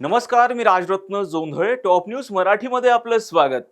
नमस्कार मी Rajratna Jondhale top news मराठीमध्ये आपलं स्वागत.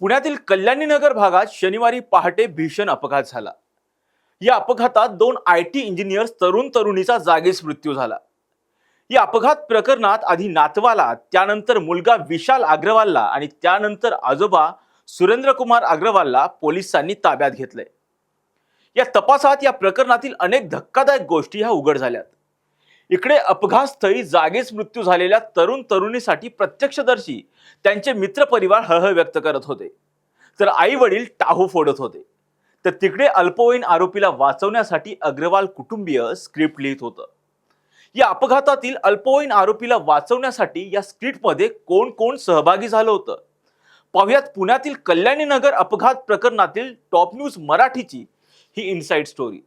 पुण्यातील कल्याणीनगर भागात शनिवारी पहाटे भीषण अपघात झाला. या अपघातात दोन आय टी इंजिनियर्स तरुण तरुणीचा जागीच मृत्यू झाला. या अपघात प्रकरणात आधी नातवाला त्यानंतर मुलगा विशाल अग्रवालला आणि त्यानंतर आजोबा सुरेंद्रकुमार अग्रवालला पोलिसांनी ताब्यात घेतलंय. या तपासात या प्रकरणातील अनेक धक्कादायक गोष्टी ह्या उघड झाल्यात. इकडे अपघातस्थळी जागीच मृत्यू झालेल्या तरुण तरुणीसाठी प्रत्यक्षदर्शी त्यांचे मित्रपरिवार हळहळ व्यक्त करत होते. तर आई वडील टाहू फोडत होते. तर तिकडे अल्पवयीन आरोपीला वाचवण्यासाठी अग्रवाल कुटुंबीय स्क्रिप्ट लिहित होतं. या अपघातातील अल्पवयीन आरोपीला वाचवण्यासाठी या स्क्रिप्टमध्ये कोण कोण सहभागी झालं होतं? पाहुयात पुण्यातील कल्याणी नगर अपघात प्रकरणातील टॉप न्यूज मराठीची ही इनसाइड स्टोरी.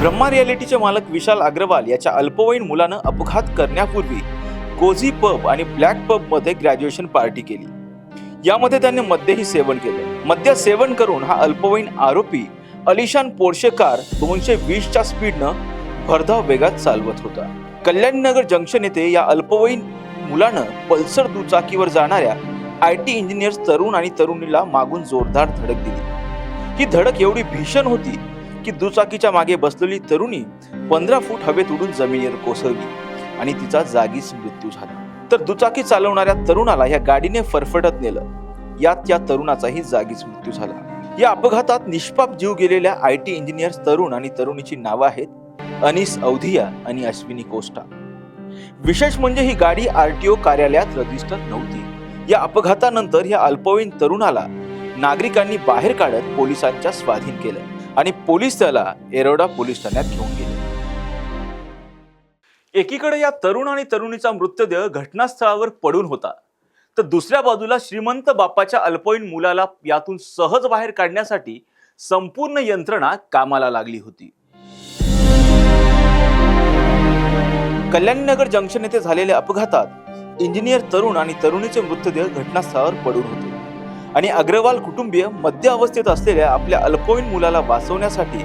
ब्रह्मा रियालिटीचे मालक विशाल अग्रवाल याच्या अल्पवयीन मुलानं अपघात करण्यापूर्वी कोझी पब आणि ब्लॅक पबमध्ये ग्रॅज्युएशन पार्टी केली. यामध्ये त्याने मद्यही सेवन केलं. मद्य सेवन करून हा अल्पवयीन आरोपी अलिशान पोर्शे कार दोनशे वीसच्या स्पीडनं भरधाव वेगात चालवत होता. कल्याणनगर जंक्शन येथे या अल्पवयीन मुलानं पल्सर दुचाकीवर जाणाऱ्या आय टी इंजिनियर्स तरुण आणि तरुणीला मागून जोरदार धडक दिली. ही धडक एवढी भीषण होती की दुचाकीच्या मागे बसलेली तरुणी पंधरा फूट हवेत उडून जमिनीवर कोसळली आणि तिचा जागीच मृत्यू झाला. तर दुचाकी चालवणाऱ्या तरुणाला या गाडीने फरफटत नेलं. यात या तरुणाचाही जागीच मृत्यू झाला. या अपघातात निष्पाप जीव गेलेल्या आय टी इंजिनियर तरुण आणि तरुणीची नावं आहेत अनिस अवधिया आणि अश्विनी कोस्टा विशेष म्हणजे ही गाडी आरटीओ कार्यालयात रजिस्टर नव्हती. या अपघातानंतर या अल्पवयीन तरुणाला नागरिकांनी बाहेर काढत पोलिसांच्या स्वाधीन केलं. आणि पोलीस त्याला एरोडा पोलीस ठाण्यात घेऊन गेले. एकीकडे या तरुण आणि तरुणीचा मृतदेह घटनास्थळावर पडून होता. तर दुसऱ्या बाजूला श्रीमंत बापाच्या अल्पवयीन मुलाला यातून सहज बाहेर काढण्यासाठी संपूर्ण यंत्रणा कामाला लागली होती. कल्याणनगर जंक्शन येथे झालेल्या अपघातात इंजिनियर तरुण आणि तरुणीचे मृतदेह घटनास्थळावर पडून होते. आणि अग्रवाल कुटुंबीय मध्य अवस्थेत असलेल्या आपल्या अल्पवयीन मुलाला वाचवण्यासाठी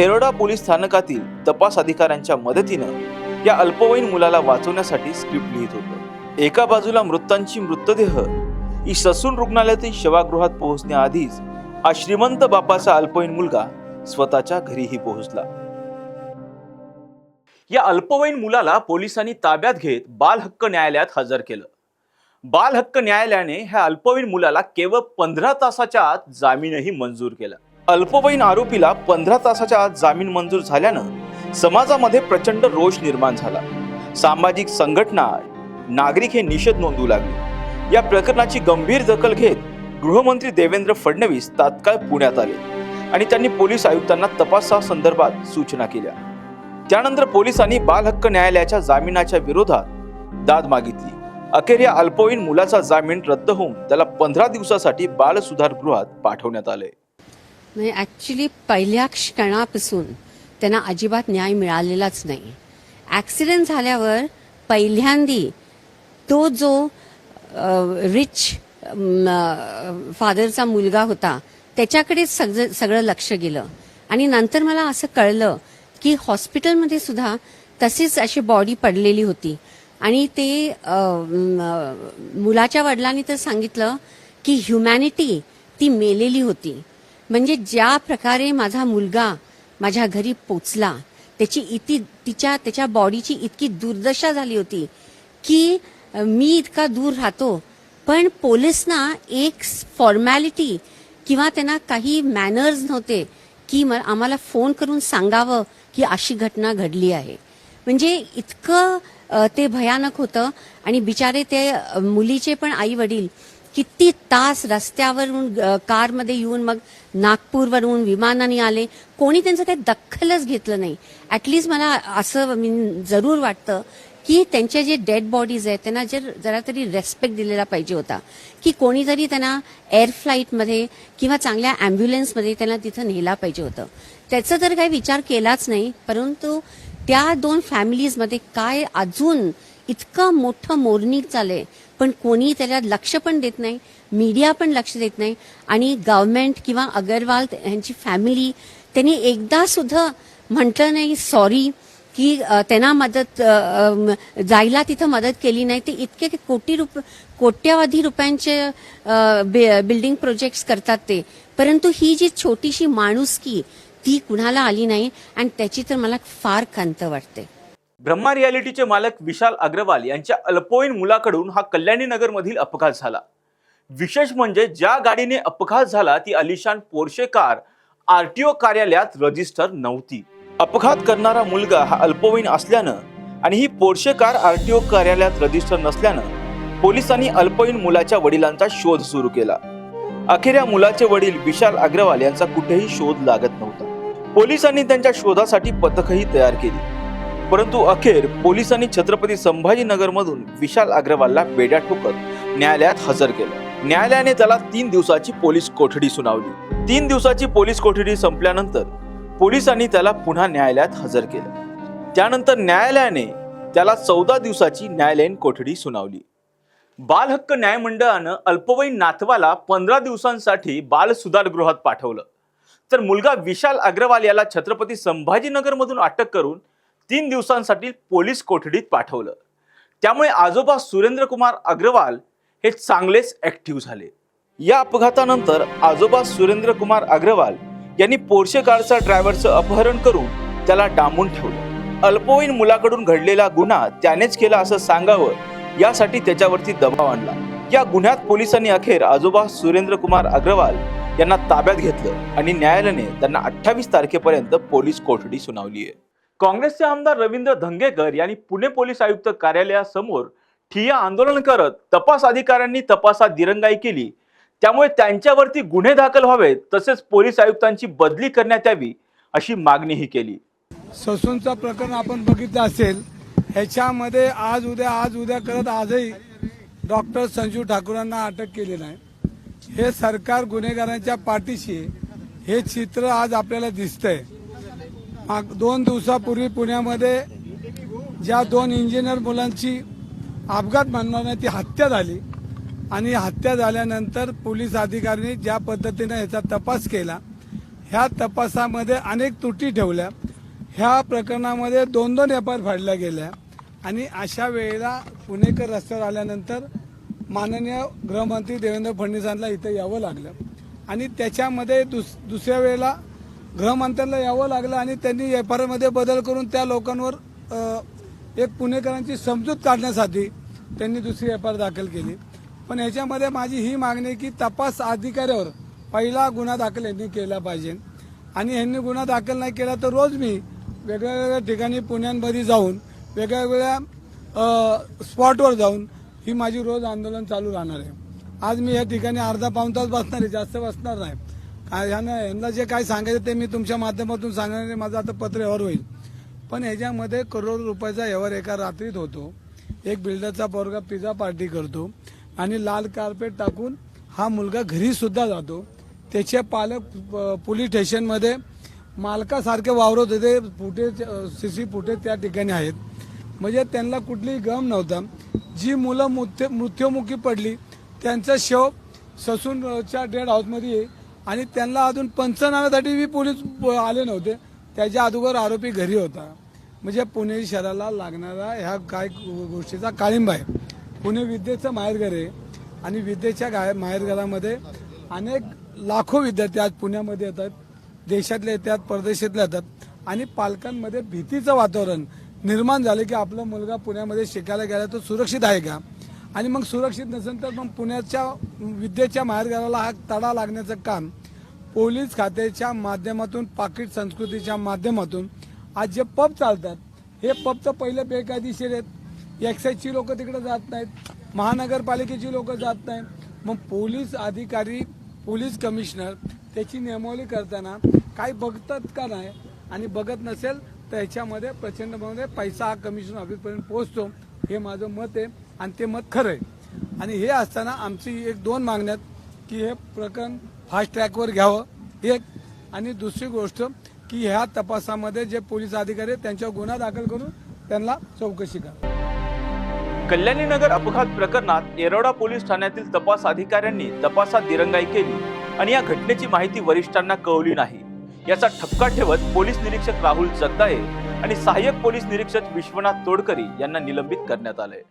एरोडा पोलीस स्थानकातील तपास अधिकाऱ्यांच्या मदतीनं या अल्पवयीन मुलाला वाचवण्यासाठी स्क्रिप्ट लिहित होतं. एका बाजूला मृतांची मृतदेह ही ससून रुग्णालयातील शवागृहात पोहोचण्याआधीच हा श्रीमंत बापाचा अल्पवयीन मुलगा स्वतःच्या घरीही पोहोचला. या अल्पवयीन मुलाला पोलिसांनी ताब्यात घेत बाल हक्क न्यायालयात हजर केलं. बाल हक्क न्यायालयाने ह्या अल्पवयीन मुलाला केवळ पंधरा तासाच्या आत जामीनही मंजूर केला. अल्पवयीन आरोपीला पंधरा तासाच्या आत जामीन मंजूर झाल्यानं समाजामध्ये प्रचंड रोष निर्माण झाला. सामाजिक संघटना नागरिक हे निषेध नोंदवू लागले. या प्रकरणाची गंभीर दखल घेत गृहमंत्री देवेंद्र फडणवीस तात्काळ पुण्यात आले आणि त्यांनी पोलीस आयुक्तांना तपासासंदर्भात सूचना केल्या. त्यानंतर पोलिसांनी बाल हक्क न्यायालयाच्या जामिनाच्या विरोधात दाद मागितली. अखेर या अल्पवयीन मुलाचा जामीन रद्द होऊन त्याला पंधरा दिवसासाठी बाल सुधारगृहात पाठवण्यात आले. म्हणजे ॲक्च्युली पहिल्या क्षणापासून त्यांना अजिबात न्याय मिळालेलाच नाही. ॲक्सिडेंट झाल्यावर पहिल्यांदी तो जो रिच फादरचा मुलगा होता त्याच्याकडेच सगळं सगळं लक्ष गेलं. आणि नंतर मला असं कळलं की हॉस्पिटलमध्ये सुद्धा तशीच अशी बॉडी पडलेली होती. आणि ते मुलाच्या वडिलांनी तर सांगितलं की ह्युमॅनिटी ती मेलेली होती. म्हणजे ज्या प्रकारे माझा मुलगा माझ्या घरी पोचला त्याची इति तिच्या त्याच्या बॉडीची इतकी दुर्दशा झाली होती की मी इतका दूर राहतो. पण पोलिसना एक फॉर्मॅलिटी किंवा त्यांना काही मॅनर्स नव्हते की म आम्हाला फोन करून सांगावं की अशी घटना घडली आहे. म्हणजे इतकं ते भयानक होतं. आणि बिचारे ते मुलीचे पण आई वडील किती तास रस्त्यावरून कारमध्ये येऊन मग नागपूरवरून विमानाने आले. कोणी त्यांचं काही दखलच घेतलं नाही. ॲटलिस्ट मला असं मी जरूर वाटतं की त्यांच्या जे डेड बॉडीज आहेत त्यांना जर जरा तरी रेस्पेक्ट दिलेला पाहिजे होता. की कोणीतरी त्यांना एअर फ्लाईटमध्ये किंवा चांगल्या ॲम्ब्युलन्समध्ये त्यांना तिथं नेला पाहिजे होतं. त्याचं तर काही विचार केलाच नाही परंतु त्या दोन फॅमिलीजमध्ये काय अजून इतकं मोठं मोर्निंग चाललंय? पण कोणी त्याला लक्ष पण देत नाही मीडिया पण लक्ष देत नाही आणि गव्हर्नमेंट किंवा अगरवाल यांची फॅमिली त्यांनी एकदा सुद्धा म्हटलं नाही सॉरी की त्यांना मदत जायला तिथं मदत केली नाही. ते इतके कोटी रुप कोट्यावधी रुपयांचे बि- बिल्डिंग प्रोजेक्ट्स करतात ते. परंतु ही जी छोटीशी माणुसकी ती कुणाला आली नाही आणि त्याची तर मला फार खंत वाटते. ब्रह्मा रियालिटीचे मालक विशाल अग्रवाल यांच्या अल्पवयीन मुलाकडून हा कल्याणी नगरमधील अपघात झाला. विशेष म्हणजे ज्या गाडीने अपघात झाला ती अलिशान पोर्शे कार आरटीओ कार्यालयात रजिस्टर नव्हती. अपघात करणारा मुलगा हा अल्पवयीन असल्यानं आणि ही पोर्शे कार आरटीओ कार्यालयात रजिस्टर नसल्यानं पोलिसांनी अल्पवयीन मुलाच्या वडिलांचा शोध सुरू केला. अखेर या मुलाचे वडील विशाल अग्रवाल यांचा कुठेही शोध लागत नव्हता. पोलिसांनी त्यांच्या शोधासाठी पथकही तयार केली. परंतु अखेर पोलिसांनी छत्रपती संभाजीनगर मधून विशाल अग्रवालला बेड्या ठोकत न्यायालयात हजर केलं. न्यायालयाने त्याला तीन दिवसाची पोलीस कोठडी सुनावली. तीन दिवसाची पोलीस कोठडी संपल्यानंतर पोलिसांनी त्याला पुन्हा न्यायालयात हजर केलं. त्यानंतर न्यायालयाने त्याला चौदा दिवसाची न्यायालयीन कोठडी सुनावली. बालहक्क न्यायमंडळानं अल्पवयीन नातवाला पंधरा दिवसांसाठी बाल सुधारगृहात पाठवलं. तर मुलगा विशाल अग्रवाल याला छत्रपती संभाजीनगरमधून अटक करून तीन दिवसांसाठी पोलीस कोठडीत पाठवलं. त्यामुळे आजोबा सुरेंद्रकुमार अग्रवाल हे चांगलेच ऍक्टिव्ह झाले. या अपघातानंतर आजोबा सुरेंद्रकुमार अग्रवाल यांनी पोर्शे कारचा ड्रायव्हरचं अपहरण करून त्याला डांबून ठेवलं. अल्पवयीन मुलाकडून घडलेला गुन्हा त्यानेच केला असं सांगावं यासाठी त्याच्यावरती दबाव आणला. या गुन्ह्यात पोलिसांनी अखेर आजोबा सुरेंद्रकुमार अग्रवाल यांना ताब्यात घेतलं आणि न्यायालयाने त्यांना अठ्ठावीस तारखेपर्यंत पोलीस कोठडी सुनावली आहे. काँग्रेसचे आमदार रवींद्र धंगेकर यांनी पुणे पोलीस आयुक्त कार्यालयासमोर ठिय्या आंदोलन करत तपास अधिकाऱ्यांनी तपासात दिरंगाई केली. त्यामुळे त्यांच्यावरती गुन्हे दाखल व्हावेत तसेच पोलीस आयुक्तांची बदली करण्यात यावी अशी मागणीही केली. ससूनचं प्रकरण आपण बघितलं असेल ह्याच्यामध्ये आज उद्या आज उद्या करत आजही डॉक्टर संजू ठाकूरांना अटक केलेलं आहे हे सरकार गुन्हेगारांच्या पाठीशी हे चित्र आज आपल्याला दिसतंय. माग दोन दिवसापूर्वी पुण्यामध्ये ज्या दोन इंजिनियर मुलांची अपघात मानवाने ती हत्या झाली आणि हत्या झाल्यानंतर पोलीस अधिकाऱ्यांनी ज्या पद्धतीने याचा तपास केला ह्या तपासामध्ये अनेक त्रुटी ठेवल्या. ह्या प्रकरणामध्ये दोन दोन एफ आय आर फाडल्या गेल्या आणि अशा वेळेला पुणेकर रस्त्यावर आल्यानंतर माननीय गृहमंत्री देवेंद्र फडणवीसांना इथं यावं लागलं. आणि त्याच्यामध्ये दुस दुसऱ्या वेळेला गृहमंत्र्यांना यावं लागलं आणि त्यांनी एफ आरमध्ये बदल करून त्या लोकांवर एक पुणेकरांची समजूत काढण्यासाठी त्यांनी दुसरी एफ आर दाखल केली. पण याच्यामध्ये माझी ही मागणी की तपास अधिकाऱ्यावर पहिला गुन्हा दाखल यांनी केला पाहिजे. आणि यांनी गुन्हा दाखल नाही केला तर रोज मी वेगळ्या वेगळ्या ठिकाणी पुण्यांमध्ये जाऊन वेगळ्या वेगळ्या स्पॉटवर जाऊन ही माझी रोज आंदोलन चालू राहणार आहे. आज मी या ठिकाणी अर्धा पाऊण तास बसणार आहे जास्त बसणार नाही. ह्यानं यांना जे काय सांगायचं ते मी तुमच्या माध्यमातून सांगणार माझं आता पत्र व्यवहार होईल. पण ह्याच्यामध्ये करोड रुपयाचा व्यवहार एका रात्रीत होतो. एक बिल्डरचा पोरगा पिझ्झा पार्टी करतो आणि लाल कार्पेट टाकून हा मुलगा घरी सुद्धा जातो. त्याचे पालक प- पोलीस स्टेशनमध्ये मालकासारखे वावरत होते. फुटेज सी फुटेज त्या ठिकाणी आहेत. म्हणजे त्यांना कुठलीही गम नव्हता. जी मुलं मृत्यू मृत्युमुखी पडली त्यांचं शव ससूनच्या डेड हाऊसमध्ये येईल आणि त्यांना अजून पंचनाम्यासाठी बी पोलीस प- आले नव्हते. त्याच्या अगोदर आरोपी घरी होता. म्हणजे पुणे शहराला लागणारा ह्या काय गोष्टीचा काळिंबा आहे. पुणे विद्येचं माहेरघर आहे आणि विद्येच्या गाय माहेरघरामध्ये अनेक लाखो विद्यार्थी आज पुण्यामध्ये येतात देशातले येतात परदेशातले येतात आणि पालकांमध्ये भीतीचं वातावरण निर्माण झालं की आपला मुलगा पुण्यामध्ये शिकायला गेला तो सुरक्षित आहे का? आणि मग सुरक्षित नसेल तर मग पुण्याच्या विद्येच्या माहेरघराला हा तडा लागण्याचं काम पोलीस खात्याच्या माध्यमातून पाकिट संस्कृतीच्या माध्यमातून आज जे पब चालतात हे पबचं पहिलं बेकायदेशीर आहेत. एक्साईजची लोक तिकडे जात नाहीत. महानगरपालिकेची लोक जात नाहीत. मग पोलीस अधिकारी पोलीस कमिशनर त्याची नियमावली करताना काही बघतात का नाही? आणि बघत नसेल तर ह्याच्यामध्ये प्रचंड प्रमाणामध्ये पैसा हा कमिशन ऑफिसपर्यंत पोहोचतो. हे माझं मत आहे आणि ते मत खरं आहे. आणि हे असताना आमची एक दोन मागण्यात की हे प्रकरण फास्ट ट्रॅकवर घ्यावं. एक. आणि दुसरी गोष्ट की ह्या तपासामध्ये जे पोलीस अधिकारी आहेत त्यांच्यावर गुन्हा दाखल करून त्यांना चौकशी करा. कल्याणी नगर अपघात प्रकरणात येरवडा पोलीस ठाण्यातील तपास अधिकाऱ्यांनी तपासात दिरंगाई केली आणि या घटनेची माहिती वरिष्ठांना कळवली नाही. याचा ठपका ठेवत पोलीस निरीक्षक राहुल जगदाळे आणि सहाय्यक पोलीस निरीक्षक विश्वनाथ तोडकरी यांना निलंबित करण्यात आलंय.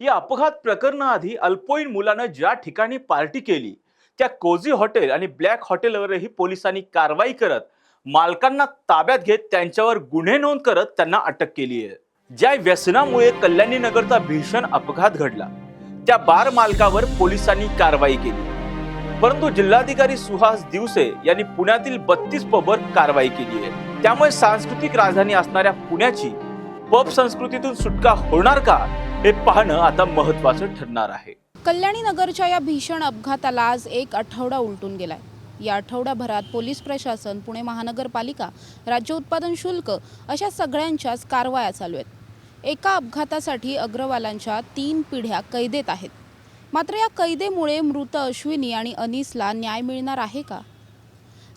या अपघात प्रकरणाआधी अल्पवयीन मुलानं ज्या ठिकाणी पार्टी केली त्या कोझी हॉटेल आणि ब्लॅक हॉटेलवरही पोलिसांनी कारवाई करत मालकांना ताब्यात घेत त्यांच्यावर गुन्हे नोंद करत त्यांना अटक केली आहे. ज्या व्यसनामुळे कल्याणी नगरचा भीषण अपघात घडला त्या बार मालकावर पोलिसांनी कारवाई केली. परंतु जिल्हाधिकारी सुहास दिवसे यांनी पुण्यातील बत्तीस पबवर कारवाई केली आहे. त्यामुळे सांस्कृतिक राजधानी असणाऱ्या पुण्याची पब संस्कृतीतून सुटका होणार का हे पाहणं आता महत्वाचं ठरणार आहे. कल्याणी नगरच्या या भीषण अपघाताला आज एक आठवडा उलटून गेलाय. या आठवड्याभरात पोलीस प्रशासन पुणे महानगरपालिका राज्य उत्पादन शुल्क अशा सगळ्यांच्याच कारवाया चालू आहेत. एका अपघातासाठी अग्रवालांच्या तीन पिढ्या कैदेत आहेत. मात्र या कैदेमुळे मृत अश्विनी आणि अनीसला न्याय मिळणार आहे का?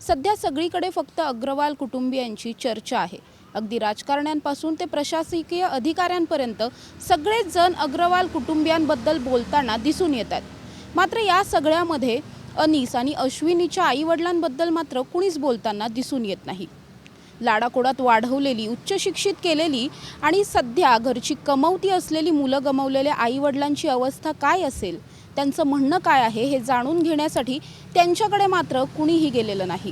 सध्या सगळीकडे फक्त अग्रवाल कुटुंबियांची चर्चा आहे. अगदी राजकारण्यांपासून ते प्रशासकीय अधिकाऱ्यांपर्यंत सगळेच जण अग्रवाल कुटुंबियांबद्दल बोलताना दिसून येतात मात्र या सगळ्यामध्ये अनीस आणि अश्विनीच्या आईवडिलांबद्दल मात्र कुणीच बोलताना दिसून येत नाही. लाडाकोडात वाढवलेली उच्च शिक्षित केलेली आणि सध्या घरची कमवती असलेली मुलं गमावलेल्या आईवडिलांची अवस्था काय असेल? त्यांचं म्हणणं काय आहे हे जाणून घेण्यासाठी त्यांच्याकडे मात्र कुणीही गेलेलं नाही.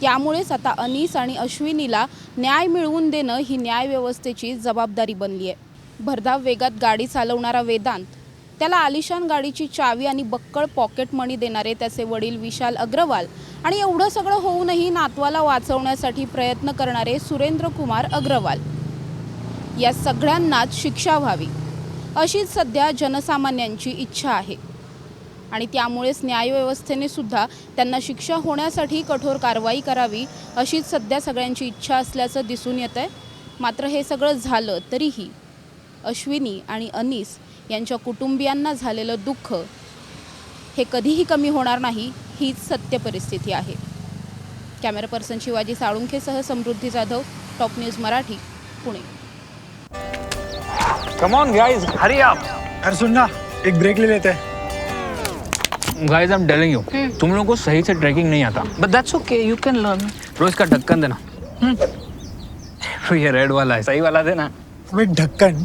त्यामुळेच आता अनिस आणि अश्विनीला न्याय मिळवून देणं ही न्यायव्यवस्थेची जबाबदारी बनली आहे भरधाव वेगात गाडी चालवणारा वेदांत त्याला आलिशान गाडीची चावी आणि बक्कळ पॉकेट मनी देणारे त्याचे वडील विशाल अग्रवाल. आणि एवढं सगळं होऊनही नातवाला वाचवण्यासाठी प्रयत्न करणारे सुरेंद्र कुमार अग्रवाल. या सगळ्यांनाच शिक्षा व्हावी. अशीच सध्या जनसामान्यांची इच्छा आहे. आणि त्यामुळेच न्यायव्यवस्थेने सुद्धा त्यांना शिक्षा होण्यासाठी कठोर कारवाई करावी अशीच सध्या सगळ्यांची इच्छा असल्याचं दिसून येत आहे मात्र हे सगळं झालं तरीही अश्विनी आणि अनीस यांच्या कुटुंबियांना झालेलं दुःख हे कधीही कमी होणार नाही हीच सत्य परिस्थिती आहे. Camera person Shivaji साळुंखेसह Samruddhi Jadhav top news Marathi Pune. Come on guys hurry up अरे सुन ना एक ब्रेक ले लेते. हैं guys I am telling you तुम लोगों को सही से ट्रैकिंग नहीं आता. But that's okay you can learn रोज का ढक्कन देना. हम्म। ये रेड वाला है सही वाला देना. ढक्कन